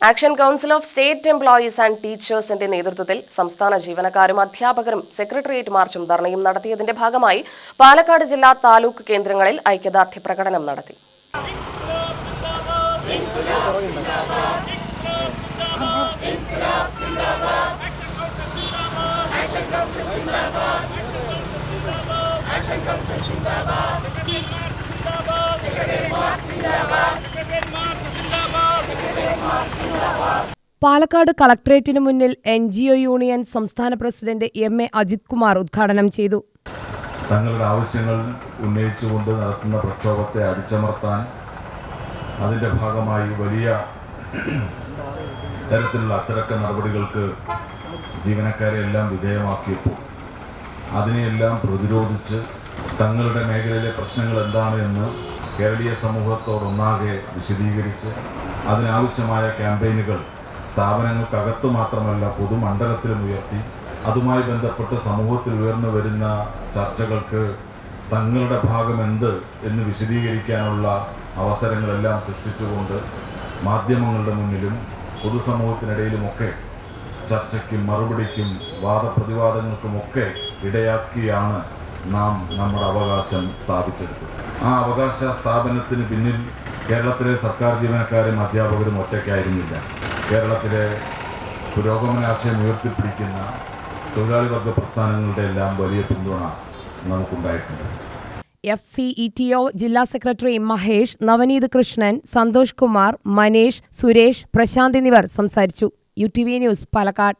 Action council of state employees and ടീച്ചേഴ്സിന്റെ നേതൃത്വത്തിൽ സംസ്ഥാന ജീവനക്കാരും അധ്യാപകരും സെക്രട്ടേറിയറ്റ് മാർച്ചും ധർണയും നടത്തിയതിന്റെ ഭാഗമായി പാലക്കാട് ജില്ലാ താലൂക്ക് കേന്ദ്രങ്ങളിൽ ഐക്യദാർഢ്യ പ്രകടനം നടത്തി. പാലക്കാട് കളക്ടറേറ്റിനു മുന്നിൽ എൻ ജി ഒ യൂണിയൻ സംസ്ഥാന president M A Ajith Kumar ഉദ്ഘാടനം ചെയ്തു. തങ്ങളുടെ ആവശ്യങ്ങൾ ഉന്നയിച്ചുകൊണ്ട് നടത്തുന്ന പ്രക്ഷോഭത്തെ അടിച്ചമർത്താൻ അതിന്റെ ഭാഗമായി വലിയ തരത്തിലുള്ള അച്ചടക്ക നടപടികൾക്ക് ജീവനക്കാരെ എല്ലാം വിധേയമാക്കിയപ്പോൾ അതിനെയെല്ലാം പ്രതിരോധിച്ച് തങ്ങളുടെ മേഖലയിലെ പ്രശ്നങ്ങൾ എന്താണ് എന്ന് കേരളീയ സമൂഹത്തോടൊന്നാകെ വിശദീകരിച്ച് അതിനാവശ്യമായ ക്യാമ്പയിനുകൾ സ്ഥാപനങ്ങൾക്കകത്ത് മാത്രമല്ല പൊതുമണ്ഡലത്തിലും ഉയർത്തി. അതുമായി ബന്ധപ്പെട്ട് സമൂഹത്തിൽ ഉയർന്നു വരുന്ന ചർച്ചകൾക്ക് തങ്ങളുടെ ഭാഗം എന്ത് എന്ന് വിശദീകരിക്കാനുള്ള അവസരങ്ങളെല്ലാം സൃഷ്ടിച്ചുകൊണ്ട് മാധ്യമങ്ങളുടെ മുന്നിലും പൊതുസമൂഹത്തിനിടയിലുമൊക്കെ ചർച്ചയ്ക്കും മറുപടിക്കും വാദപ്രതിവാദങ്ങൾക്കുമൊക്കെ ഇടയാക്കിയാണ് നാം നമ്മുടെ അവകാശം സ്ഥാപിച്ചെടുത്തു. ആ അവകാശ സ്ഥാപനത്തിന് പിന്നിൽ കേരളത്തിലെ സർക്കാർ ജീവനക്കാരും അധ്യാപകരും ഒറ്റയ്ക്കായിരുന്നില്ല. കേരളത്തിലെ പുരോഗമനാശയം ഉയർത്തിപ്പിടിക്കുന്ന തൊഴിലാളി വർഗ പ്രസ്ഥാനങ്ങളുടെ എല്ലാം വലിയ പിന്തുണ നമുക്കുണ്ടായിട്ടുണ്ട്. F C E T O ജില്ലാ സെക്രട്ടറി മഹേഷ് നവനീത് കൃഷ്ണൻ സന്തോഷ് കുമാർ മനേഷ് സുരേഷ് പ്രശാന്ത് എന്നിവർ സംസാരിച്ചു. U T V news Palakkad.